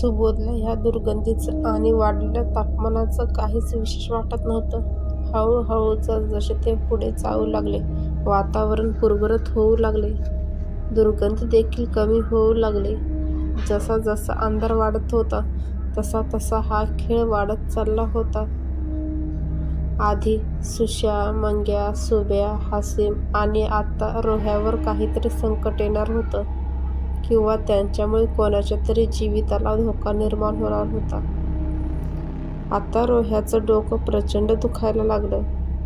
सुबोधला ह्या दुर्गंधीचं आणि वाढलेल्या तापमानाचं काहीच विशेष वाटत नव्हतं. हळूहळू जसजसे ते पुढे जाऊ लागले, वातावरण पूर्ववत होऊ लागले. दुर्गंधी देखील कमी होऊ लागली. जसा जसा अंधार वाढत होता, तसा तसा हा खेळ वाढत चालला होता. आधी सुश्या, मंग्या, सुब्या, हासिम आणि आता रोह्यावर काहीतरी संकट येणार होतं किंवा त्यांच्यामुळे कोणाच्या तरी जीविताला धोका निर्माण होणार होता. आता रोह्याचं डोकं प्रचंड दुखायला लागलं.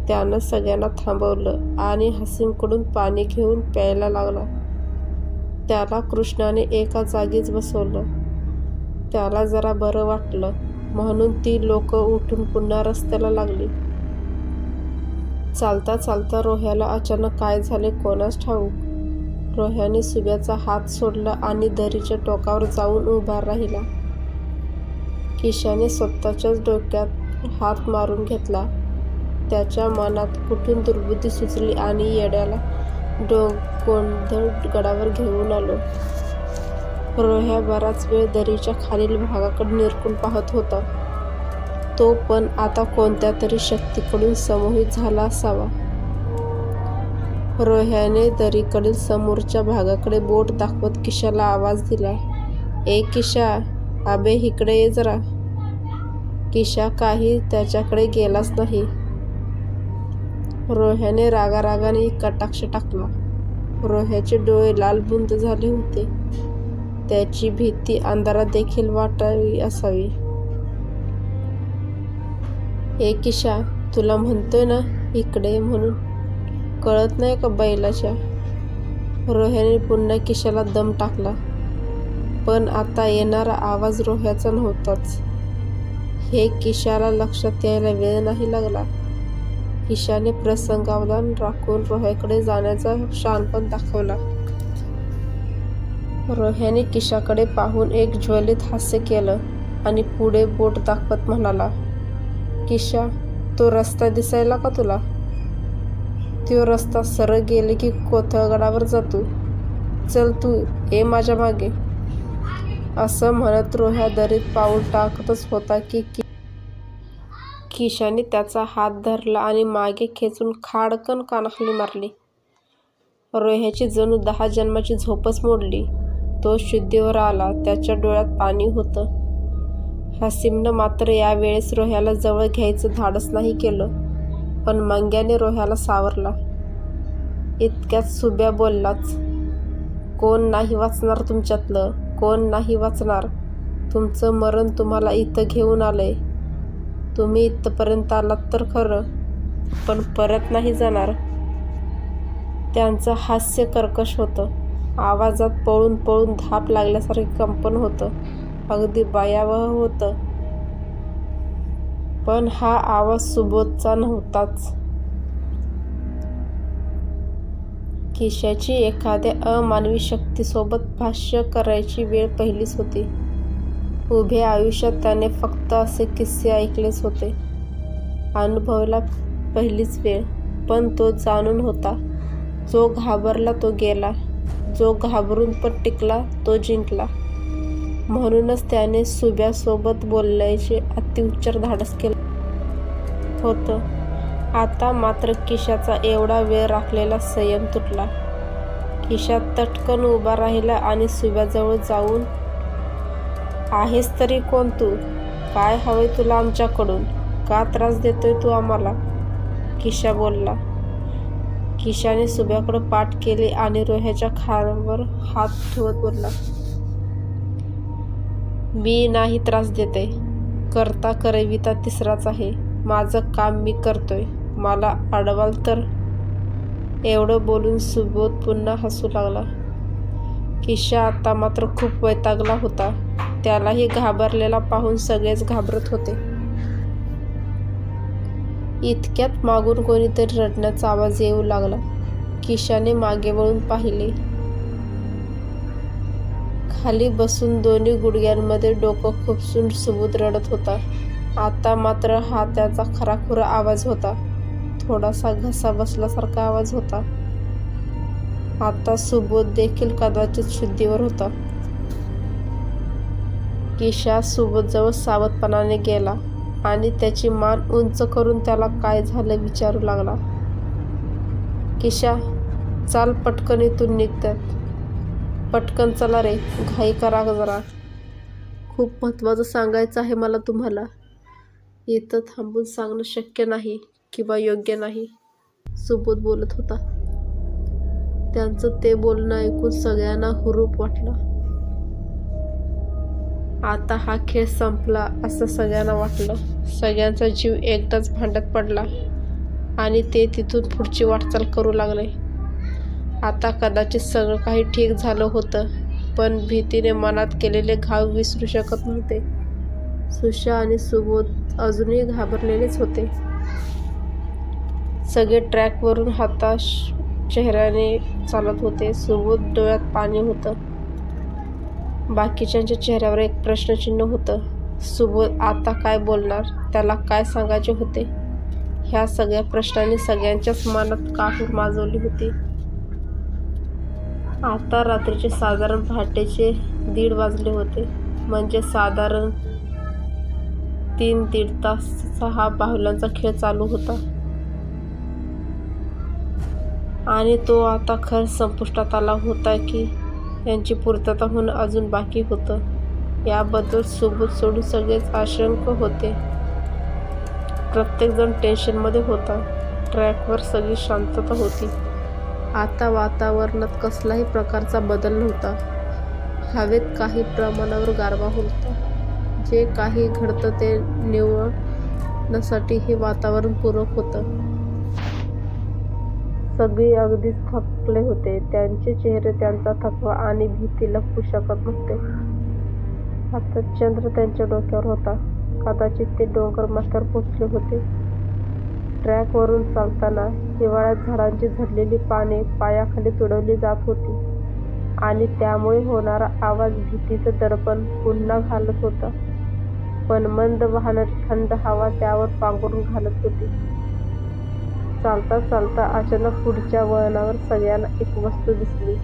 त्यानं सगळ्यांना थांबवलं आणि हसीमकडून पाणी घेऊन प्यायला लागला. त्याला कृष्णाने एका जागीच बसवलं. त्याला जरा बरं वाटलं म्हणून ती लोकं उठून पुन्हा रस्त्याला लागली. चालता चालता रोह्याला अचानक काय झाले कोणास ठाऊक. रोह्याने सुब्याचा हात सोडला आणि दरीच्या टोकावर जाऊन उभा राहिला. किशाने स्वतःच्याच डोक्यात हात मारून घेतला. त्याच्या मनात कुठून दुर्बुद्धी सुचली आणि येड्याला गोंधळ गडावर घेऊन आलो. रोह्या बराच वेळ दरीच्या खालील भागाकडे निरकून पाहत होता. तो पण आता कोणत्या तरी शक्तीकडून समूहित झाला असावा. रोह्याने दरीकडील समोरच्या भागाकडे बोट दाखवत किशाला आवाज दिला, ए किशा, अबे इकडे ये जरा. किशा काही त्याच्याकडे गेलाच नाही. रोह्याने रागारागाने कटाक्ष टाकला. रोह्याचे डोळे लालबुंद झाले होते. त्याची भीती अंधारात देखील वाटावी असावी. ए किशा, तुला म्हणतोय ना इकडे म्हणून, कळत नाही का बैलाच्या. रोह्याने पुन्हा किशाला दम टाकला. पण आता येणारा आवाज रोह्याचा नव्हताच, हे किशाला लक्षात यायला वेळ नाही लागला. किशाने प्रसंगावधान राखून रोह्याकडे जाण्याचा शानपण दाखवला. रोह्याने किशाकडे पाहून एक ज्वलित हास्य केलं आणि पुढे बोट दाखवत म्हणाला, किशा, तो रस्ता दिसायला का तुला? त्यो रस्ता सरळ गेले की कोथळगडावर जातो. चल तू ये माझ्या मागे. असं म्हणत रोह्या दरीत पाऊल टाकतच होता की किशाने त्याचा हात धरला आणि मागे खेचून खाडकन कानाखाली मारली रोह्याची जणू दहा जन्माची झोपच मोडली. तो शुद्धीवर आला. त्याच्या डोळ्यात पाणी होतं. हसीमनं मात्र यावेळेस रोह्याला जवळ घ्यायचं धाडस नाही केलं. पण मंग्याने रोह्याला सावरला. इतक्यात सुब्या बोललाच, कोण नाही वाचणार तुमच्यातलं, कोण नाही वाचणार. तुमचं मरण तुम्हाला इथं घेऊन आलंय. तुम्ही इथपर्यंत आलात तर खरं, पण परत नाही जाणार. त्यांचं हास्य कर्कश होतं. आवाजात पळून पळून धाप लागल्यासारखे कंपन होतं. अगदी भयावह होतं. पण हा आवाज सुबोधचा नव्हताच. किशाची एखाद्या अमानवी शक्तीसोबत भाष्य करायची वेळ पहिलीच होती. उभ्या आयुष्यात त्याने फक्त असे किस्से ऐकलेच होते. अनुभवला पहिलीच वेळ. पण तो जाणून होता, जो घाबरला तो गेला, जो घाबरून पण टिकला तो जिंकला. म्हणूनच त्याने सुब्यासोबत बोलायचे अतिउच्चार धाडस केलं होतं. आता मात्र किशाचा एवढा वेळ राखलेला संयम तुटला. किशा तटकन उभा राहिला आणि सुब्याजवळ जाऊन, आहेस तरी कोण तू? काय हवंय तुला आमच्याकडून? का त्रास देतोय तू आम्हाला? किशा बोलला. किशाने सुब्याकडे पाठ केली आणि रोह्याच्या खांवर हात ठेवत बोलला, मी नाही त्रास देते करता करविता तिसराच आहे. माझं काम मी करतोय. मला अडवाल तर. एवढं बोलून सुबोध पुन्हा हसू लागला. किशा आता मात्र खूप वैतागला होता. त्यालाही घाबरलेला पाहून सगळेच घाबरत होते. इतक्यात मागून कोणीतरी रडण्याचा आवाज येऊ लागला. किशाने मागे वळून पाहिले. खाली बसून दोन्ही गुडघ्यांमध्ये डोकं खुपसून सुबोध रडत होता. आता मात्र हा त्याचा खराखुरा आवाज होता. थोडासा घसा बसल्यासारखा आवाज होता. आता सुबोध देखील कदाचित शुद्धीवर होता. किशा सुबोधजवळ सावधपणाने गेला आणि त्याची मान उंच करून त्याला काय झालं विचारू लागला किशा चाल पटकन इथून निघतात पटकन चला रे घाई करा जरा. खूप महत्त्वाचं सांगायचं आहे मला तुम्हाला. इथं थांबून सांगणं शक्य नाही किंवा योग्य नाही सुबोध बोलत होता. त्यांचं ते बोलणं ऐकून सगळ्यांना हुरूप वाटला. आता हा खेळ संपला असं सगळ्यांना वाटलं. सगळ्यांचा जीव एकदाच भांड्यात पडला आणि ते तिथून पुढची वाटचाल करू लागले. आता कदाचित सगळं काही ठीक झालं होतं पण भीतीने मनात केलेले घाव विसरू शकत नव्हते. सुशा आणि सुबोध अजूनही घाबरलेलेच होते. सगळे ट्रॅकवरून हताश चेहऱ्याने चालत होते. सुबोध डोळ्यात पाणी होतं. बाकीच्यांच्या चेहऱ्यावर एक प्रश्नचिन्ह होतं. सुबोध आता काय बोलणार? त्याला काय सांगायचे होते? ह्या सगळ्या प्रश्नांनी सगळ्यांच्याच मनात काहूर माजवली होती? आता रात्रीचे साधारण पहाटेचे दीड वाजले होते. म्हणजे साधारण तीन दीड तासचा हा बाहुल्यांचा खेळ चालू होता. आणि तो आता खर संपुष्टात आला होता की यांची पूर्तता होणं अजून बाकी होतं. याबद्दल सुबूत सोडून सगळेच आशंक होते. प्रत्येकजण टेन्शनमध्ये होता. ट्रॅकवर सगळी शांतता होती. आता वातावरणात कसलाही प्रकारचा बदल नव्हता. हवेत काही प्रमाणावर गारवा होता. जे काही घडतं ते निवडण्यासाठी हे वातावरण पूरक होतं. सगळे अगदीच थकले होते. त्यांचे चेहरे त्यांचा थकवा आणि भीती लपवू शकत नव्हते. आता चंद्र त्यांच्या डोक्यावर होता. कदाचित ते डोंगर माथ्यावर पोचले होते. ट्रॅकवरून चालताना हिवाळ्यात झाडांची झडलेली पाने पायाखाली तुडवली जात होती. आणि त्यामुळे होणारा आवाज भीतीचं दडपण पुन्हा घालत होता. पण मंद वाहणारी थंड हवा त्यावर पांघरून घालत होती. चालता चालता अचानक पुढच्या वळणावर सगळ्यांना एक वस्तू दिसली.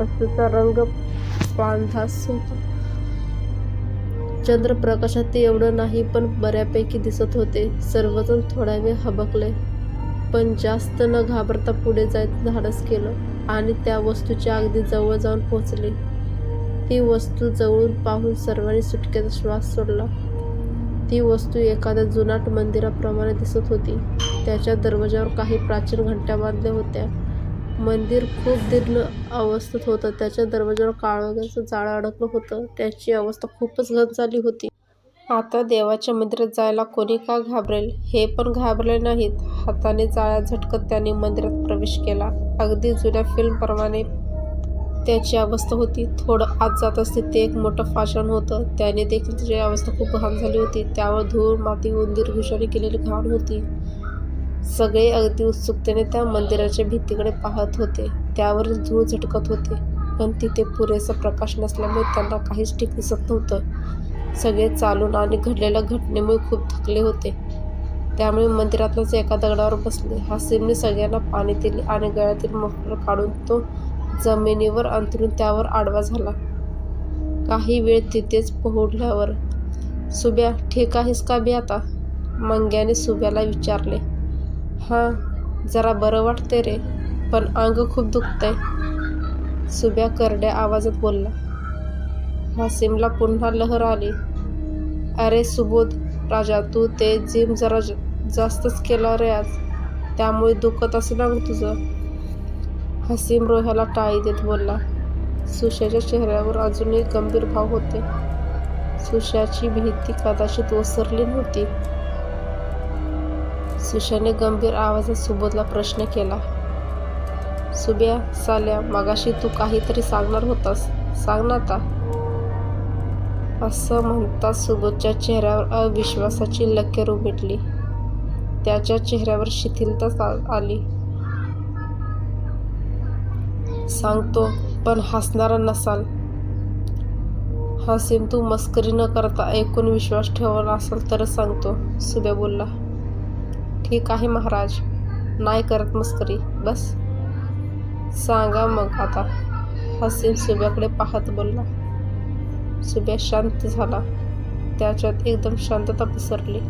वस्तूचा रंग पांढरा होता. चंद्रप्रकाशात ते एवढं नाही पण बऱ्यापैकी दिसत होते. सर्वजण थोडा वेळ हबकले पण जास्त न घाबरता पुढे जायचं धाडस केलं आणि त्या वस्तूच्या अगदी जवळ जाऊन पोहोचले. ती वस्तू जवळून पाहून सर्वांनी सुटकेचा श्वास सोडला. ती वस्तू एखाद्या जुनाट मंदिराप्रमाणे दिसत होती. त्याच्या दरवाजावर काही प्राचीन घंट्या बांधल्या होत्या. मंदिर खूप दीर्ण अवस्थेत होतं. त्याच्या दरवाजावर काळोख्याचं जाळं अडकलं होतं. त्याची अवस्था खूपच घन झाली होती. आता देवाच्या मंदिरात जायला कोणी का घाबरेल? हे पण घाबरले नाहीत. हाताने जाळ्या झटकत त्याने मंदिरात प्रवेश केला. अगदी जुन्या फिल्मप्रमाणे त्याची अवस्था होती. थोडं आत जात असते ते एक मोठं फाशन होतं. त्याने देखील त्याची अवस्था खूप घाण झाली होती. त्यावर धूळ माती उंदीर घुशाने केलेली घाण होती. सगळे अगदी उत्सुकतेने त्या मंदिराच्या भिंतीकडे पाहत होते. त्यावर धूळ झटकत होते. पण तिथे पुरेसा प्रकाश नसल्यामुळे त्यांना काहीच ठीक दिसत नव्हतं. सगळे चालून आणि घडलेल्या घटनेमुळे खूप थकले होते. त्यामुळे मंदिरातलाच एका दगडावर बसले. हासिमने सगळ्यांना पाणी दिले आणि गळ्यातील मफलर काढून तो जमिनीवर अंतरून त्यावर आडवा झाला. काही वेळ तिथेच पोहोडल्यावर सुब्या ठीक आहेस का बी आता? मंग्याने सुब्याला विचारले. हां जरा बरं वाटते रे पण अंग खूप दुखतंय. सुब्या करड्या आवाजात बोलला. हासिमला पुन्हा लहर आली. अरे सुबोध राजा तू ते जिम जरा जास्तच केला रे आज. त्यामुळे दुखत असेल ना तुझं? हसीम रोह्याला टाळी देत बोलला. सुशाच्या चेहऱ्यावर अजूनही गंभीर भाव होते. सुशाची भीती कदाचित ओसरली नव्हती. सुशाने गंभीर आवाजात सुबोधला प्रश्न केला सुब्या साल्या मगाशी तू काहीतरी सांगणार होतास. सांग ना आता. असं म्हणता सुबोधच्या चेहऱ्यावर अविश्वासाची लकीर उमटली. त्याच्या चेहऱ्यावर शिथिलता आली. सांगतो पण हसणारा नसाल. हसीन तू मस्करी न करता ऐकून विश्वास ठेवला असेल तरच सांगतो सुब्या बोलला. ठीक आहे महाराज. नाही करत मस्करी. बस. सांगा मग आता. हसीन सुब्याकडे पाहत बोलला. सुब्या शांत झाला. त्याच्यात एकदम शांतता पसरली.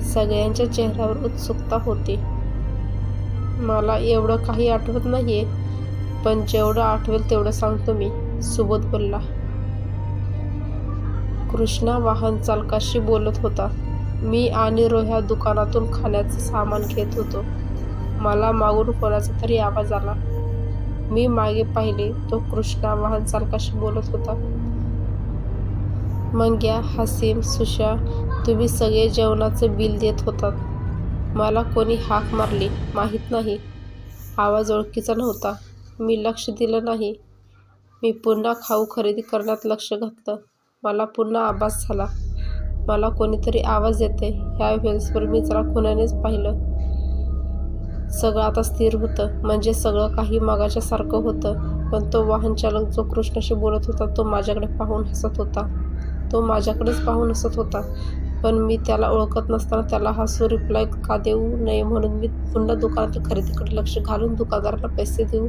सगळ्यांच्या चेहऱ्यावर उत्सुकता होती. मला एवढं काही आठवत नाही आहे पण जेवढं आठवेल तेवढं सांगतो मी सुबोध बोलला. कृष्णा वाहन चालकाशी बोलत होता. मी आणि रोह्या दुकानातून खाण्याचं सामान घेत होतो. मला मागून कोणाचा तरी आवाज आला. मी मागे पाहिले तो कृष्णा वाहन चालकाशी बोलत होता. मंग्या हसीम सुशा तुम्ही सगळे जेवणाचं बिल देत होतात. मला कोणी हाक मारली माहीत नाही. आवाज ओळखीचा नव्हता. मी लक्ष दिलं नाही. मी पुन्हा खाऊ खरेदी करण्यात लक्ष घातलं. मला पुन्हा आभास झाला. मला कोणीतरी आवाज येते ह्या वेळेसवर मी जरा खुण्यानेच पाहिलं. सगळं आता स्थिर होतं. म्हणजे सगळं काही मागाच्यासारखं होतं. पण तो वाहन चालक जो कृष्णाशी बोलत होता तो माझ्याकडे पाहून हसत होता. तो माझ्याकडेच पाहून हसत होता. पण मी त्याला ओळखत नसताना त्याला हसू रिप्लाय का देऊ नये म्हणून मी पुन्हा दुकानातील खरेदीकडे लक्ष घालून दुकानदाराला पैसे देऊन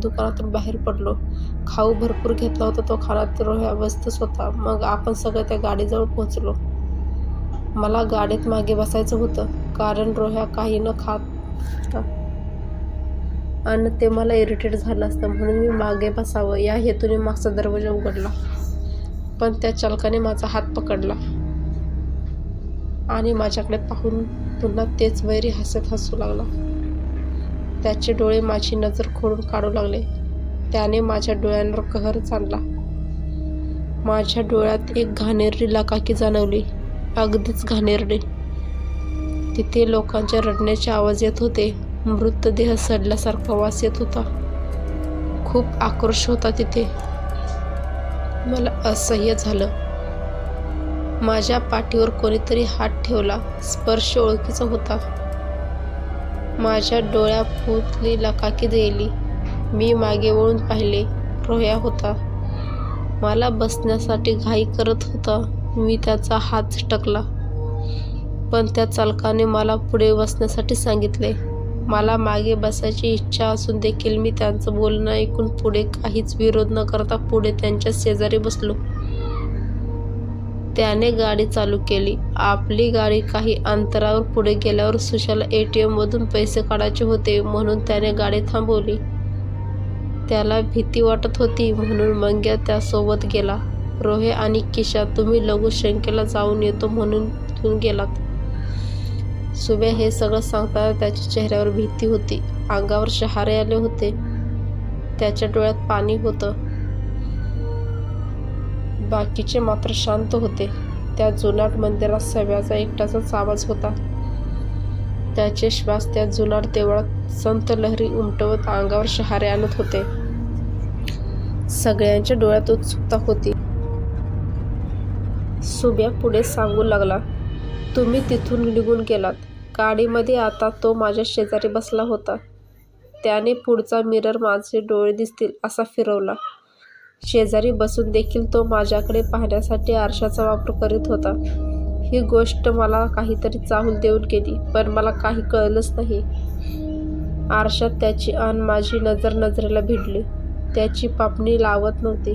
दुकानातून बाहेर पडलो. खाऊ भरपूर घेतला होता तो खाण्यात रोह्या बसतच होता मग आपण सगळं त्या गाडीजवळ पोहोचलो. मला गाडीत मागे बसायचं होतं कारण रोह्या काही न खात आणि ते मला इरिटेट झालं असतं म्हणून मी मागे बसावं. या हेतूने मागचा दरवाजा उघडला. पण त्या चालकाने माझा हात पकडला. आणि माझ्याकडे पाहून पुन्हा तेच वैरी हसत हसू लागला. त्याचे डोळे माझी नजर खोडून काढू लागले. त्याने माझ्या डोळ्यांवर कहर चालला माझ्या डोळ्यात एक घाणेरडी लाकाकी जाणवली. अगदीच घाणेरडी तिथे लोकांच्या रडण्याचे आवाज येत होते. मृतदेह सडल्यासारखा वास येत होता. खूप आक्रोश होता तिथे. मला असह्य झालं. माझ्या पाठीवर कोणीतरी हात ठेवला स्पर्श ओळखीचा होता. माझ्या डोळ्यापुतली लकाकी गेली मी मागे वळून पाहिले रोह्या होता. मला बसण्यासाठी घाई करत होता. मी त्याचा हात झटकला. पण त्या चालकाने मला पुढे बसण्यासाठी सांगितले. मला मागे बसायची इच्छा असून देखील मी त्यांचं बोलणं ऐकून पुढे काहीच विरोध न करता पुढे त्यांच्या शेजारी बसलो. त्याने गाडी चालू केली. आपली गाडी काही अंतरावर पुढे गेल्यावर सुशाला ए टी एममधून पैसे काढायचे होते म्हणून त्याने गाडी थांबवली. त्याला भीती वाटत होती म्हणून मंग्या त्यासोबत गेला. रोहे आणि किशा तुम्ही लघुशंकेला जाऊन येतो म्हणून घेऊन गेलात. सुबे हे सगळं सांगताना त्याच्या चेहऱ्यावर भीती होती. अंगावर शहारे आले होते. त्याच्या डोळ्यात पाणी होतं. बाकीचे मात्र शांत होते. त्या जुनाट मंदिरात सव्याचा एकटाचाच आवाज होता. त्याचे श्वास त्या जुनाट देवळात संत लहरी उमटवत अंगावर शहारे आणत होते. सगळ्यांच्या डोळ्यात उत्सुकता होती. सुब्या पुढे सांगू लागला तुम्ही तिथून निघून गेलात. गाडीमध्ये आता तो माझ्या शेजारी बसला होता. त्याने पुढचा मिरर माझे डोळे दिसतील असा फिरवला. शेजारी बसून देखील तो माझ्याकडे पाहण्यासाठी आरशाचा वापर करीत होता. ही गोष्ट मला काहीतरी चाहूल देऊन गेली पण मला काही कळलंच नाही. आरशात त्याची अन माझी नजर नजरेला भिडली. त्याची पापणी लावत नव्हती.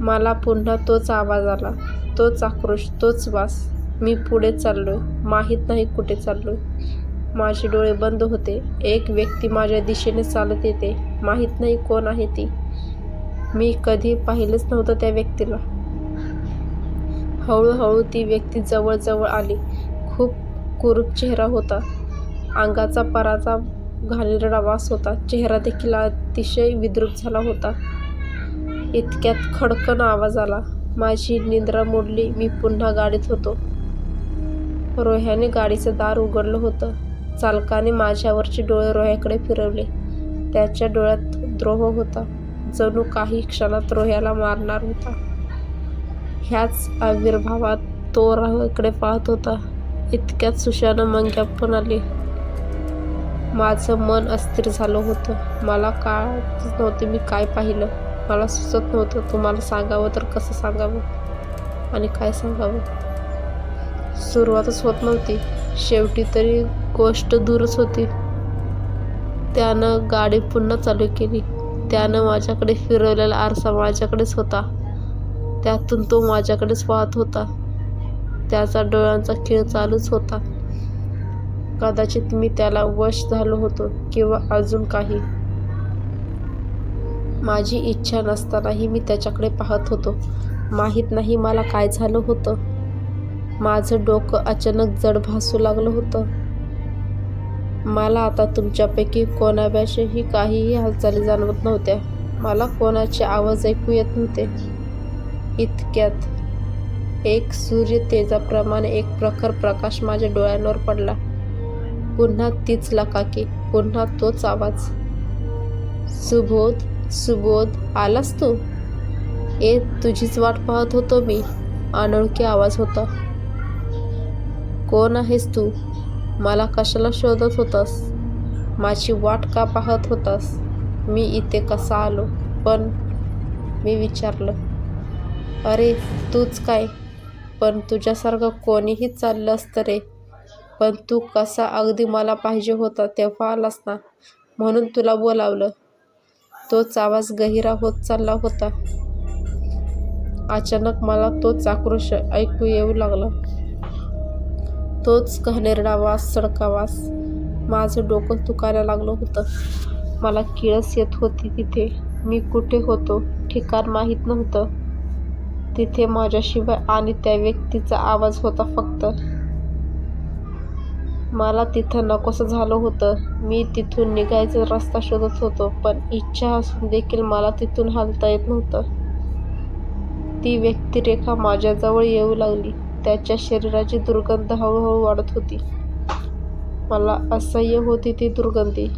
मला पुन्हा तोच आवाज आला तोच आक्रोश तोच वास. मी पुढे चाललो माहीत नाही कुठे चाललो माझे डोळे बंद होते. एक व्यक्ती माझ्या दिशेने चालत येते माहीत नाही कोण आहे ती. मी कधी पाहिलंच नव्हतं त्या व्यक्तीला. हळूहळू ती व्यक्ती जवळजवळ आली. खूप कुरूप चेहरा होता. अंगाचा पराचा घाणेरडा वास होता. चेहरा देखील अतिशय विद्रूप झाला होता. इतक्यात खडकन आवाज आला. माझी निंद्रा मोडली. मी पुन्हा गाडीत होतो. रोह्याने गाडीचं दार उघडलं होतं. चालकाने माझ्यावरचे डोळे रोह्याकडे फिरवले. त्याच्या डोळ्यात द्रोह होता. जणू काही क्षणात रोह्याला मारणार होता. ह्याच आविर्भावात तो रोह्याकडे पाहत होता. इतक्यात सुशानं मंग्या पण आली. माझं मन अस्थिर झालं होतं. मला काळच नव्हते मी काय पाहिलं. मला सुचत नव्हतं तुम्हाला सांगावं तर कसं सांगावं आणि काय सांगावं. सुरुवातच होत नव्हती. शेवटी तरी गोष्ट दूरच होती. त्यानं गाडी पुन्हा चालू केली. त्यानं माझ्याकडे फिरवलेला आरसा माझ्याकडेच होता. त्यातून तो माझ्याकडेच पाहत होता. त्याचा डोळ्यांचा खेळ चालूच होता. कदाचित मी त्याला वश झालो होतो किंवा अजून काही. माझी इच्छा नसतानाही मी त्याच्याकडे पाहत होतो. माहीत नाही मला काय झालं होतं. माझं डोकं अचानक जड भासू लागलं होतं. मला आता तुमच्यापैकी कोणाव्याशीही काहीही हालचाली जाणवत नव्हत्या. मला कोणाचे आवाज ऐकू येत नव्हते. इतक्यात एक सूर्य तेजाप्रमाणे एक प्रखर प्रकाश माझ्या डोळ्यांवर पडला. पुन्हा तीच लकाकी पुन्हा तोच आवाज. सुबोध सुबोध आलास तू? ए तुझीच वाट पाहत होतो मी. अनोळखी आवाज होता. कोण आहेस तू? मला कशाला शोधत होतास? माझी वाट का पाहत होतास? मी इथे कसा आलो? पण मी विचारलं अरे तूच काय? पण तुझ्यासारखं कोणीही चाललं असतं रे. पण तू कसा अगदी मला पाहिजे होता तेव्हा आलास ना म्हणून तुला बोलावलं. तोच आवाज गहिरा होत चालला होता. अचानक मला तोच आक्रोश ऐकू येऊ लागला. तोच घाणेरडा वास सडका वास माझं डोकं तुकायला लागलं होतं. मला किळस येत होती तिथे. मी कुठे होतो ठिकाण माहीत नव्हतं. तिथे माझ्याशिवाय आणि त्या व्यक्तीचा आवाज होता फक्त. मला तिथं नकोसं झालं होतं. मी तिथून निघायचा रस्ता शोधत होतो पण इच्छा असून देखील मला तिथून हलता येत नव्हतं. ती व्यक्तिरेखा माझ्याजवळ येऊ लागली. त्याच्या शरीराची दुर्गंध हळूहळू वाढत होती. मला असह्य होती ती दुर्गंधी.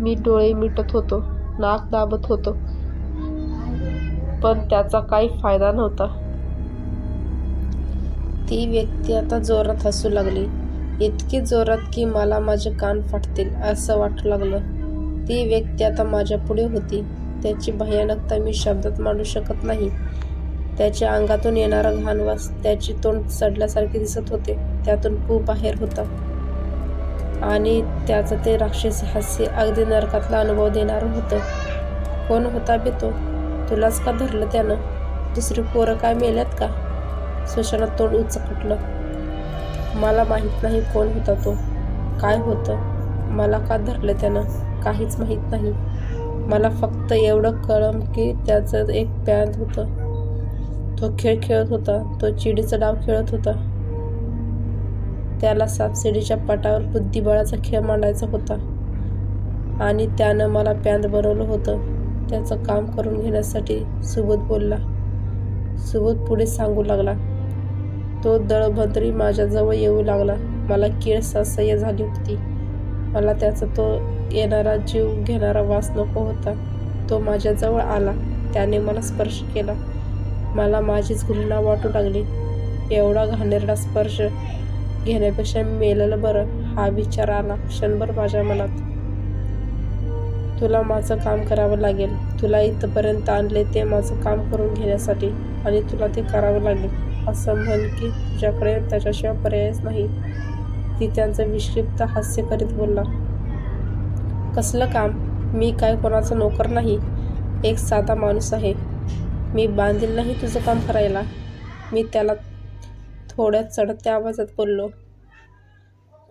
मी डोळे मिटत होतो नाक दाबत होतो. पण त्याचा काही फायदा नव्हता. ती व्यक्ती आता जोरात हसू लागली. इतकी जोरात की मला माझे कान फाटतील असं वाटू लागलं. ती व्यक्ती आता माझ्या पुढे होती. त्याची भयानकता मी शब्दात मांडू शकत नाही. त्याच्या अंगातून येणारा घाणवास त्याचे तोंड चढल्यासारखे दिसत होते. त्यातून पू बाहेर होता. आणि त्याचं ते राक्षस हास्य अगदी नरकातला अनुभव देणारं होतं. कोण होता बे तो? तुलाच का धरलं त्यानं? दुसरी पोरं काय मेल्यात का? सुशाला तोंड उचकटलं. मला माहीत नाही कोण होता तो. काय होतं? मला का धरलं त्यानं? काहीच माहीत नाही. मला फक्त एवढं कळम की त्याचं एक पॅन्ट होतं. तो खेळ खेळत होता. तो चिडीचा डाव खेळत होता. त्याला सापसिडीच्या पटावर बुद्धिबळाचा खेळ मांडायचा होता. आणि त्यानं मला पॅन बनवलं होतं. त्याचं काम करून घेण्यासाठी सुबोध बोलला. सुबोध पुढे सांगू लागला. तो दळभद्री माझ्याजवळ येऊ लागला. मला कीळ ससह्य झाली होती. मला त्याचा तो येणारा जीव घेणारा वास नको होता. तो माझ्याजवळ आला. त्याने मला स्पर्श केला. मला माझीच घृणा वाटू लागली. एवढा घाणेरडा स्पर्श घेण्यापेक्षा मेलेलं बरं हा विचार आला क्षणभर माझ्या मनात. तुला माझं काम करावं लागेल. तुला इथंपर्यंत आणले ते माझं काम करून घेण्यासाठी आणि तुला ते करावं लागेल. असं म्हण की तुझ्याकडे त्याच्याशिवाय पर्यायच नाही. ती त्यांचं विक्षिप्त हास्य करीत बोलला. कसलं काम? मी काय कोणाचा नोकर नाही? एक साधा माणूस आहे. मी बांधील नाही तुझं काम करायला. मी त्याला थोड्या चढत्या आवाजात बोललो.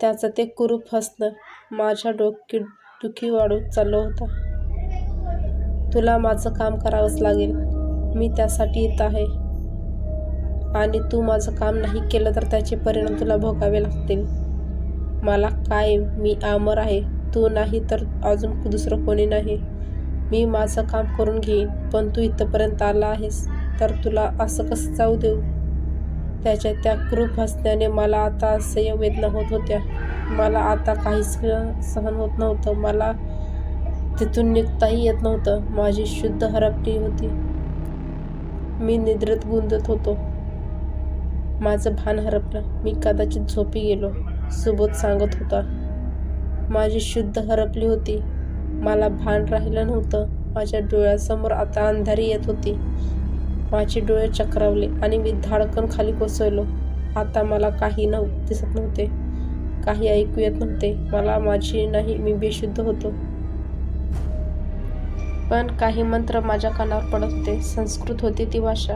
त्याचं ते कुरूप हसणं माझ्या डोकी दुखी वाढून चाललं होता. तुला माझं काम करावंच लागेल. मी त्यासाठी येत आहे. आणि तू माझं काम नाही केलं तर त्याचे परिणाम तुला भोगावे लागतील. मला काय मी आमर आहे. तू नाही तर अजून दुसरं कोणी नाही. मी माझं काम करून घेईन पण तू इथंपर्यंत आला आहेस तर तुला असं कसं जाऊ देऊ? त्याच्या त्या क्रूप हसण्याने मला आता असह्य वेदना होत होत्या. मला आता काहीच सहन होत नव्हतं. मला तिथून निघताही येत नव्हतं. माझी शुद्ध हरपली होती. मी निद्रेत गुंतत होतो. माझं भान हरपलं. मी कदाचित झोपी गेलो. सुबोध सांगत होता. माझी शुद्ध हरपली होती. मला भान राहिलं नव्हतं माझ्या डोळ्यासमोर आता अंधारी येत होती माझे डोळे चक्रावले आणि मी धाडकन खाली कोसळलो आता मला काही नव दिसत नव्हते काही ऐकू येत नव्हते मला माझी नाही मी बेशुद्ध होतो पण काही मंत्र माझ्या कानावर पडत होते. संस्कृत होती ती भाषा.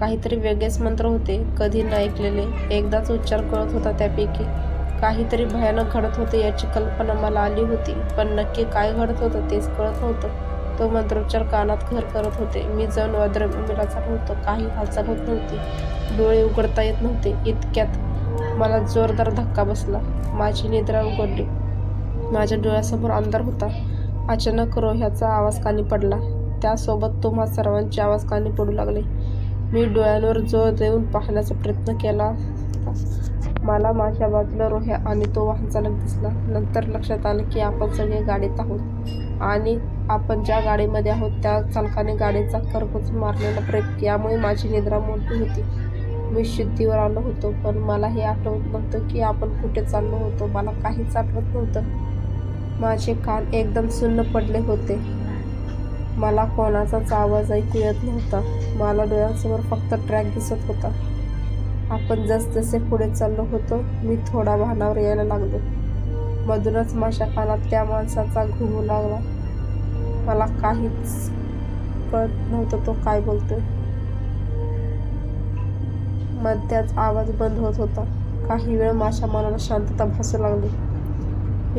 काहीतरी वेगळेच मंत्र होते. कधी न ऐकलेले. एकदाच उच्चार करत होता त्यापैकी. काहीतरी भयानक घडत होते याची कल्पना मला आली होती. पण नक्की काय घडत होतं तेच कळत नव्हतं. तो मंत्रोच्चार कानात घर करत होते. मी जाऊन अद्रभूमीला झालो होतो. काही हालचाल होत नव्हती. डोळे उघडता येत नव्हते. इतक्यात मला जोरदार धक्का बसला. माझी निद्रा उघडली. माझ्या डोळ्यासमोर अंधार होता. अचानक रोह्याचा आवाज कानी पडला. त्यासोबत तुम्हा सर्वांचे आवाज कानी पडू लागले. मी डोळ्यांवर जोर देऊन पाहण्याचा प्रयत्न केला मला माझ्या बाजूला रोह्या आणि तो वाहनचालक दिसला. नंतर लक्षात आलं की आपण सगळे गाडीत आहोत आणि आपण ज्या गाडीमध्ये आहोत त्या चालकाने गाडीचा करकचून मारलेला ब्रेक यामुळे माझी निद्रा मोठी होती. मी शुद्धीवर आलो होतो. पण मला हे आठवत नव्हतं की आपण कुठे चाललो होतो. मला काहीच आठवत नव्हतं. माझे कान एकदम सुन्न पडले होते. मला कोणाचाच आवाज ऐकू येत नव्हता. मला डोळ्यांसमोर फक्त ट्रॅक दिसत होता. आपण जसजसे पुढे चाललो होतो मी थोडा भानावर यायला लागलो. मधूनच माझ्या कानात त्या माणसाचा घुमू लागला. मला काहीच कळत नव्हतं तो काय बोलतोय. मध्येच आवाज बंद होत होता. काही वेळ माझ्या मनाला शांतता भासू लागली.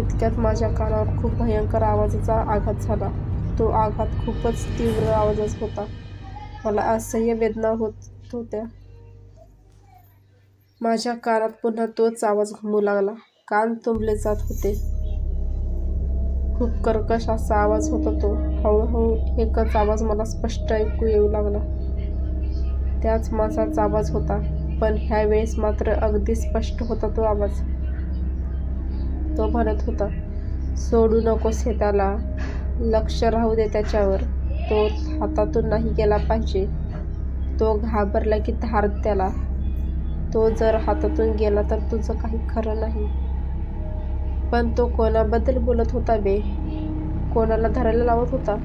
इतक्यात माझ्या कानावर खूप भयंकर आवाजाचा आघात झाला. तो आघात खूपच तीव्र आवाजच होता. मला असह्य वेदना होत होत्या. माझ्या कानात पुन्हा तोच आवाज घुमू लागला. कान तुंबले जात होते. खूप कर्कश असा आवाज होता तो. हळूहळू एकच आवाज मला स्पष्ट ऐकू येऊ लागला. त्याच माणसाचा आवाज होता. पण ह्यावेळेस मात्र अगदी स्पष्ट होता तो आवाज. तो म्हणत होता, सोडू नकोस हे त्याला. लक्ष राहू दे त्याच्यावर. तो हातातून नाही गेला पाहिजे. तो घाबरला की धार त्याला. तो जर हातातून गेला तर तुझं काही खरं नाही. पण तो कोणाबद्दल बोलत होता बे? कोणाला धरायला लावत होता?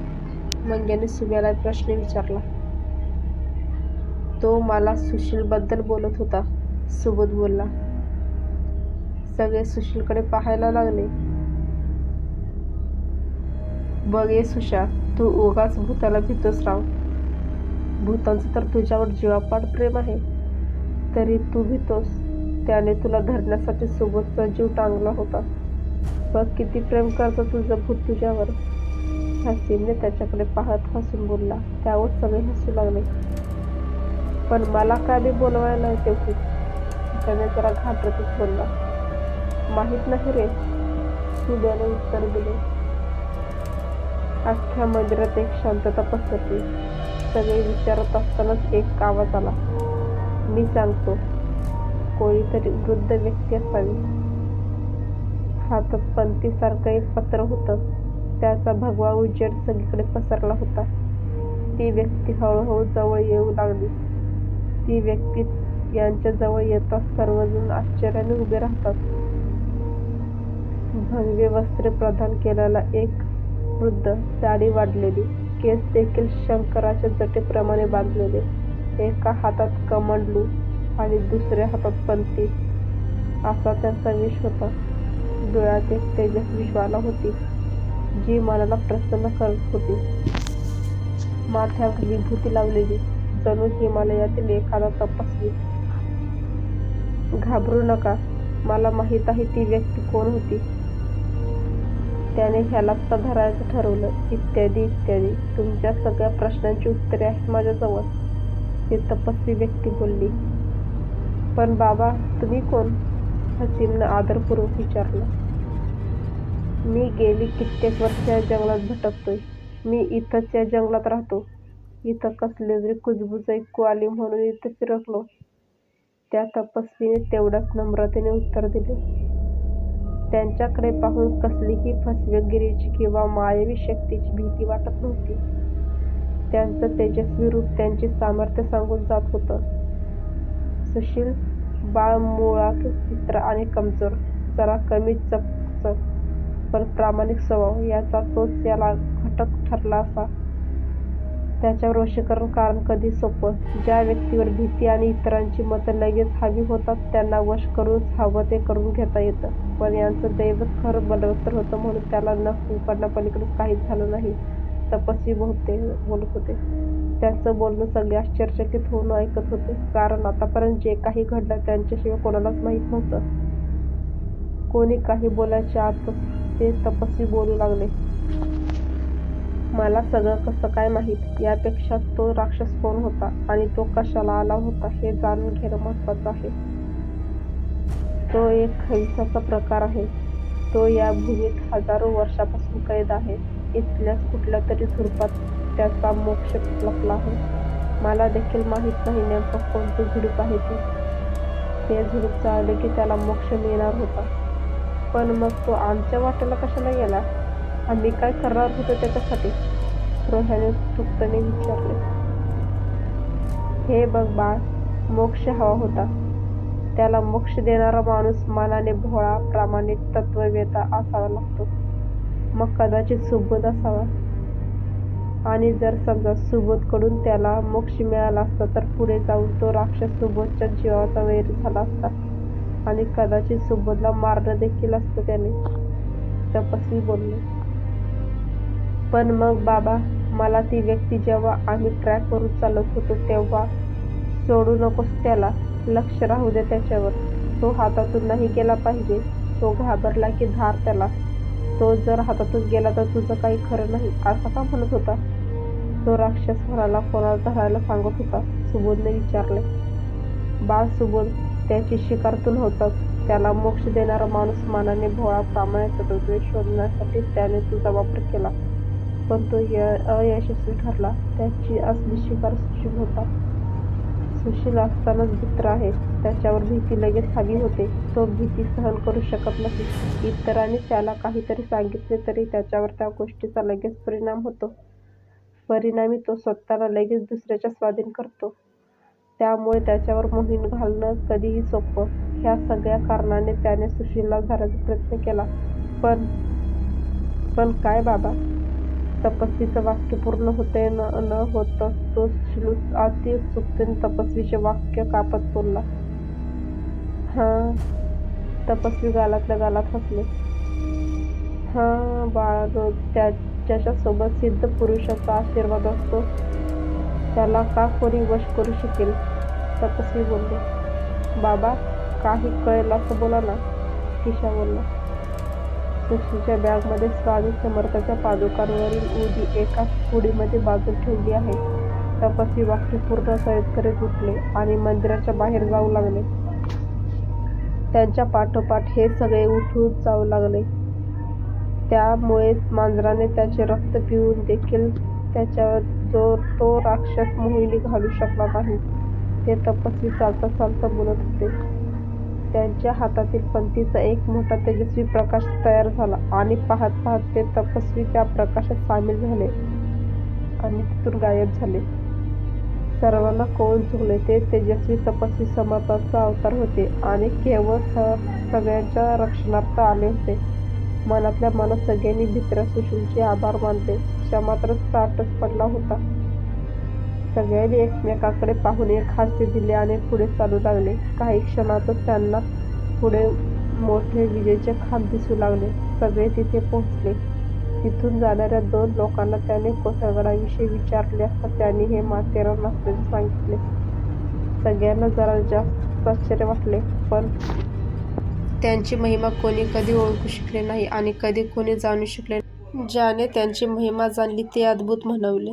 मंग्याने सुब्याला प्रश्न विचारला. तो मला सुशीलबद्दल बोलत होता, सुबोध बोलला. सगळे सुशीलकडे पाहायला लागले. बघ ये सुशा, तू उगाच भूताला भितोस राव. भूतांचं तर तुझ्यावर जीवापाड प्रेम आहे. तरी तू भितोस. त्याने तुला धरण्यासाठी सोबतचा जीव टांगला होता. बघ किती प्रेम करतो तुझं भूत तुझ्यावर. हसीमने त्याच्याकडे पाहत हसून बोलला. त्यावर सगळे हसू लागले. पण मला काय बी बोलवायला येते त्याने जरा घाबरतच बोलला. माहीत नाही रे, सूर्याने उत्तर दिले. अख्ख्या मंदिरात एक शांतता पसरली. सगळे विचारत असतानाच एक आवाज आला. मी सांगतो. कोणीतरी वृद्ध व्यक्ती असावी. हातात पंथीसारखं एक पत्र होतं. त्याचा भगवा उजेड सगळीकडे पसरला होता. ती व्यक्ती हळूहळू जवळ येऊ लागली. ती व्यक्ती यांच्या जवळ येताच सर्वजण आश्चर्याने उभे राहतात. भगवे वस्त्रे प्रदान केलेला एक वृद्ध, दाढी वाढलेली, केस देखील शंकराच्या जटेप्रमाणे बांधलेले. एका हातात कमंडलू आणि दुसऱ्या हातात पंती असा त्यांचा विष होता. डोळ्यात एक तेजस्वी ज्वाला होती, जी मनाला प्रसन्न करत होती. माथ्यावर विभूती लावलेली, जणू हिमालयातील एखादा तपस्वी. घाबरू नका, मला माहीत आहे ती व्यक्ती कोण होती. त्याने ह्याला सधारायचं धरायचं ठरवलं, इत्यादी इत्यादी. तुमच्या सगळ्या प्रश्नांची उत्तरे आहेत माझ्याजवळ, ती तपस्वी व्यक्ती बोलली. पण बाबा, तुम्ही कोण? हसीमनं आदरपूर्वक विचारलं. मी गेली कित्येक वर्ष या जंगलात भटकतोय. मी इथंच या जंगलात राहतो. इथं कसले तरी कुजबूज ऐकू आली म्हणून इथं फिरकलो. त्या तपस्वीने तेवढ्याच नम्रतेने उत्तर दिले. त्यांच्याकडे पाहून कसलीही फसवेगिरीची किंवा मायावी शक्तीची भीती वाटत नव्हती. त्यांचं तेजस्वी रूप त्यांचे सामर्थ्य सांगून जात होतं. सुशील बाळ मुळात भित्रा आणि कमजोर. जरा कमी चपचप पण प्रामाणिक स्वभाव याचा तोच याला घटक ठरला असा. त्याच्यावर वशीकरण कारण कधी सोपं. ज्या व्यक्तीवर भीती आणि इतरांची मतं लगेच हवी होतात त्यांना वश करून हवं ते करून घेता येतं. पण यांचं दैवच खरं बलवत्तर होतं म्हणून त्याला नख उघडण्यापलीकडे काहीच झालं नाही. तपस्वी होते बोलत होते. त्यांचं बोलणं सगळे आश्चर्यचकित होऊन ऐकत होते. कारण आतापर्यंत जे काही घडलं त्यांच्याशिवाय कोणालाच माहीत नव्हतं. कोणी काही बोलायच्या आत ते तपस्वी बोलू लागले. मला सगळं कसं काय माहीत? यापेक्षा तो राक्षस कोण होता आणि तो कशाला आला होता हे जाणून घेणं महत्त्वाचं आहे. तो एक खैसाचा प्रकार आहे. तो या भूमीत हजारो वर्षापासून कैद आहे. इथल्याच कुठल्या तरी झुडपात त्याचा मोक्ष लपला आहे. मला देखील माहीत नाही नेमकं कोणती झुडूप आहे ती. ते झुडूप चालले की त्याला मोक्ष मिळणार होता. पण मग तो आमच्या वाटेला कशाला गेला? आम्ही काय करणार होतो त्याच्यासाठी? रोह्याने तृप्तने विचारले. हे बघ बाळ मोक्ष हवा होता. त्याला मोक्ष देणारा माणूस मनाने भोळा प्रामाणिक तत्ववेता असावा लागतो. मग कदाचित सुबोध असावा. आणि जर समजा सुबोधकडून त्याला मोक्ष मिळाला असता तर पुढे जाऊन तो राक्षस सुबोधच्या जीवाचा वैर झाला असता. आणि कदाचित सुबोधला मारलं देखील असतं त्याने. तपस्वी बोलले. पण मग बाबा मला ती व्यक्ती जेव्हा आम्ही ट्रॅकवरून चालत होतो तेव्हा सोडू नकोस त्याला. लक्ष राहू दे त्याच्यावर. तो हातातून नाही गेला पाहिजे. तो घाबरला की धार त्याला. तो जर हातातून गेला तर तुझं काही खरं नाही असं का म्हणत होता? तो राक्षस म्हणाला कोणाला धरायला सांगत होता? सुबोधने विचारले. बाळ सुबोध त्याची शिकार तू नव्हताच त्याला मोक्ष देणारा माणूस मानाने भोळा प्रामाणिक तत्त्वे शोधण्यासाठी त्याने तुझा वापर केला. पण तो य- अयशस्वी ठरला. त्याची असली शिकार सुशील होता. सुशील असतानाच मित्र आहे. त्याच्यावर भीती लगेच हवी होते. तो भीती सहन करू शकत नाही. इतरांनी त्याला काहीतरी सांगितले तरी त्याच्यावर त्या गोष्टीचा लगेच परिणाम होतो. परिणामी तो स्वतःला लगेच दुसऱ्याच्या स्वाधीन करतो. त्यामुळे त्याच्यावर मोहीम घालणं कधीही सोपं. ह्या सगळ्या कारणाने त्याने सुशीलला धरायचा प्रयत्न केला. पण पण काय बाबा? तपस्वीचं वाक्य पूर्ण होते न न होत तो शिलूस अति उत्सुकतेने तपस्वीचे वाक्य कापत बोलला. हां तपस्वी गालातल्या गालात हसले. हां बाळग त्या ज्याच्यासोबत सिद्ध पुरुषाचा आशीर्वाद असतो त्याला का कोणी वश करू शकेल? तपस्वी बोलले. बाबा काही कळेल असं बोला ना किशा बोलला. सुशीलच्या बॅगमध्ये स्वामी समर्थाच्या पादुकांवरील उदी एका पुडीमध्ये बाजूला ठेवली आहे. तपस्वी वाक्य पूर्ण करीत करीत उठले आणि मंदिराच्या बाहेर जाऊ लागले. त्यांच्या पाठोपाठ हे सगळे उठून जाऊ लागले. त्यामुळे मांजराने त्याचे रक्त पिऊन देखील त्याच्यावर जो तो राक्षस मोहिनी घालू शकला नाही ते तपस्वी चालता चालता बोलत होते. त्यांच्या हातातील पंथीचा एक मोठा तेजस्वी प्रकाश तयार झाला आणि पाहत पाहत ते तपस्वी त्या प्रकाशात सामील झाले आणि तिथून गायब झाले. सर्वांना कोण चुकले ते तेजस्वी तपस्वी समर्थाचा अवतार होते आणि केवळ स- सगळ्यांच्या रक्षणार्थ आले होते. मनातल्या मनात सगळ्यांनी भित्र्या सुशीलचे आभार मानले. शिक्षा मात्र चाटच पडला होता. सगळ्यांनी एकमेकाकडे पाहून एक हास्य दिले आणि पुढे चालू लागले. काही क्षणातच त्यांना पुढे मोठे विजेचे खांब दिसू लागले. सगळे तिथे पोहोचले. तिथून जाणाऱ्या दोन लोकांना त्याने कोसळगडाविषयी विचारले असता त्यांनी हे माथेरान नसल्याचे सांगितले. सगळ्यांना जरा जास्त आश्चर्य वाटले पण त्यांची महिमा कोणी कधी ओळखू शकले नाही आणि कधी कोणी जाणू शकले ज्याने त्यांची महिमा जाणली ते अद्भुत म्हणवले